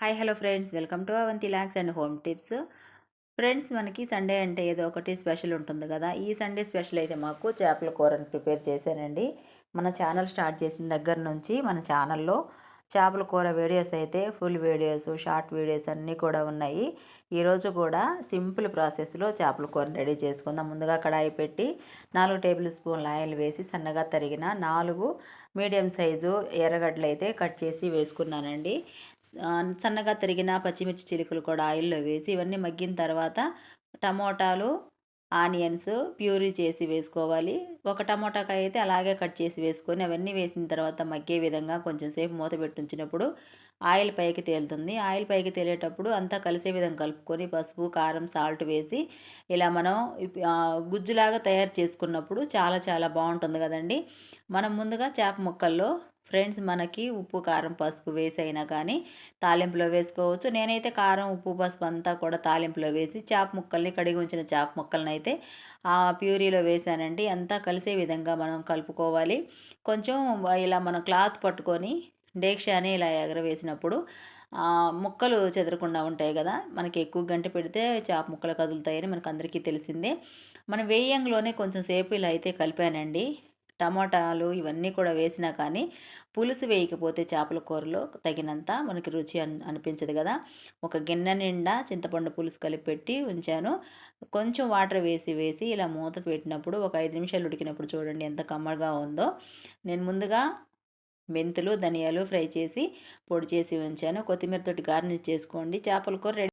Hi hello friends. Welcome to Avanthi lax and home tips. Friends మనకి Sunday అంటే ఏదో ఒకటి స్పెషల్ ఉంటుంది కదా. ఈ సండే స్పెషల్ అయితే మాకు చేపల కూరని ప్రిపేర్ చేశానండి. మన ఛానల్ స్టార్ట్ చేసిన దగ్గర నుంచి మన ఛానల్లో చేపల కూర వీడియోస్ అయితే ఫుల్ వీడియోస్ షార్ట్ వీడియోస్ అన్నీ కూడా ఉన్నాయి. ఈరోజు కూడా సింపుల్ ప్రాసెస్లో చేపల కూరని రెడీ చేసుకుందాం. ముందుగా కడాయి పెట్టి నాలుగు టేబుల్ స్పూన్ల ఆయిల్ వేసి సన్నగా తరిగిన నాలుగు మీడియం సైజు ఎర్రగడ్డలు అయితే కట్ చేసి వేసుకున్నానండి. సన్నగా తరిగిన పచ్చిమిర్చి చిలుకలు కూడా ఆయిల్లో వేసి ఇవన్నీ మగ్గిన తర్వాత టమోటాలు ఆనియన్స్ ప్యూరీ చేసి వేసుకోవాలి. ఒక టమోటాకాయ అయితే అలాగే కట్ చేసి వేసుకొని అవన్నీ వేసిన తర్వాత మగ్గే విధంగా కొంచెం సేపు మూత పెట్టుంచినప్పుడు ఆయిల్ పైకి తేలుతుంది. ఆయిల్ పైకి తేలేటప్పుడు అంతా కలిసే విధంగా కలుపుకొని పసుపు కారం సాల్ట్ వేసి ఇలా మనం గుజ్జులాగా తయారు చేసుకున్నప్పుడు చాలా చాలా బాగుంటుంది కదండి. మనం ముందుగా చేప ముక్కల్లో ఫ్రెండ్స్ మనకి ఉప్పు కారం పసుపు వేసైనా కానీ తాలింపులో వేసుకోవచ్చు. నేనైతే కారం ఉప్పు పసుపు అంతా కూడా తాలింపులో వేసి చేప ముక్కల్ని కడిగి ఉంచిన చేప ముక్కల్ని అయితే ఆ ప్యూరీలో వేసానండి. అంతా కలిసే విధంగా మనం కలుపుకోవాలి. కొంచెం ఇలా మనం క్లాత్ పట్టుకొని డేక్షాని ఇలా ఎగరవేసినప్పుడు ముక్కలు చెదరకుండా ఉంటాయి కదా మనకి ఎక్కువ గంట పెడితే చేప ముక్కలు కదులుతాయని మనకు అందరికీ తెలిసిందే. మనం వేయంలోనే కొంచెం సేపు ఇలా అయితే కలిపానండి. టమాటాలు ఇవన్నీ కూడా వేసినా కానీ పులుసు వేయకపోతే చేపల కూరలో తగినంత మనకి రుచి అనిపించదు కదా. ఒక గిన్నె నిండా చింతపండు పులుసు కలిపి పెట్టి ఉంచాను. కొంచెం వాటర్ వేసి వేసి ఇలా మూత పెట్టినప్పుడు ఒక ఐదు నిమిషాలు ఉడికినప్పుడు చూడండి ఎంత కమ్మగా ఉందో. నేను ముందుగా మెంతులు ధనియాలు ఫ్రై చేసి పొడి చేసి ఉంచాను. కొత్తిమీరతోటి గార్నిష్ చేసుకోండి. చేపల కూర రెడీ